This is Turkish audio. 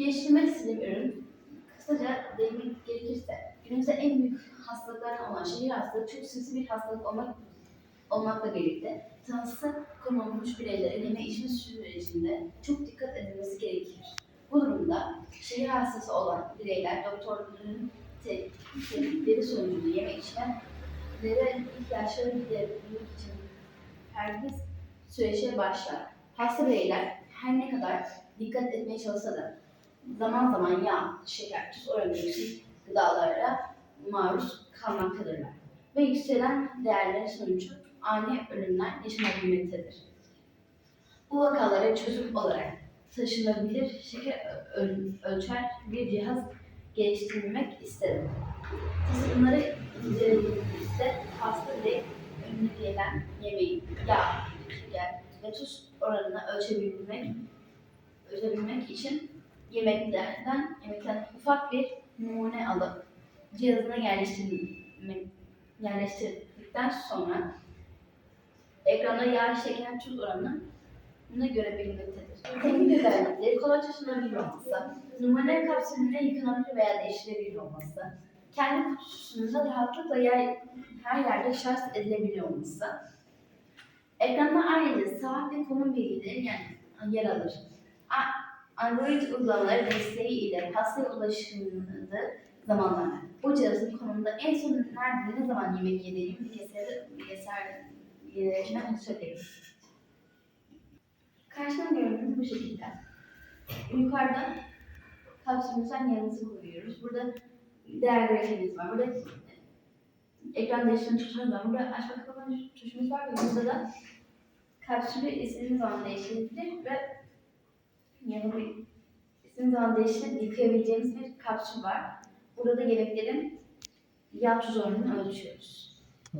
Geliştirmek istediğim ürün, kısaca değinmek gerekirse, günümüzde en büyük hastalıklardan olan şehir hastalığı çok sinsi bir hastalık olmak, olmakla birlikte tanısı konulmuş bireylerin yeme içme sürecinde çok dikkat edilmesi gerekir. Bu durumda şehir hastası olan bireyler doktorların te- tetkikleri sonucunda yeme içmelere ihtiyaçları giderebilmek için herkes süreçe başlar. Hasta bireyler her ne kadar dikkat etmeye çalışsa da zaman zaman yağ, şeker, tuz oranı yüksek gıdalara maruz kalmaktadırlar. Ve yükselen değerler sonucu ani ölümler yaşanabilmektedir. Bu vakalara çözüm olarak taşınabilir şeker öl- ölçer bir cihaz geliştirmek istedim. Tasarımları incelediğimizde hasta direkt önüne gelen yemeğin yağ, şeker ve tuz oranını ölçebilmek, ölçebilmek için yemeklerden, yemekten ufak bir numune alıp cihazına yerleştirmek, yerleştirdikten sonra ekranda yağ, şeker, tuz oranını görebilmektedir. Teknik özellikleri kolay taşınabilir olması, numune kapsülüne yıkanabilir veya değiştirilebilir olması, kendi kutusunda rahatlıkla yer, her yerde şarj edilebiliyor olması, ekranda ayrıca saat ve konum bilgileri yer, yer alır. Android uygulamaları desteği ile hastaya ulaşıldığı zamanlarda bu cihazın konumunda en son nerede ne zaman yemek yediğini bilgisayarı bilgisayar bilgisayarına ulaşabilir. Karşıdan görüntümüz bu şekilde. Yukarıda kapsülümüzden yanımızı koyuyoruz. Burada değer grafiğimiz var. Burada ekran değiştirme tuşumuz var. Burada açma kapama tuşumuz var ve burada da kapsülü istediğiniz zaman değiştirebilir ve yani bir istediğiniz zaman değiştirip yıkayabileceğimiz bir kapsül var. Burada da yemeklerin yağ tuz oranını ölçüyoruz. Hı.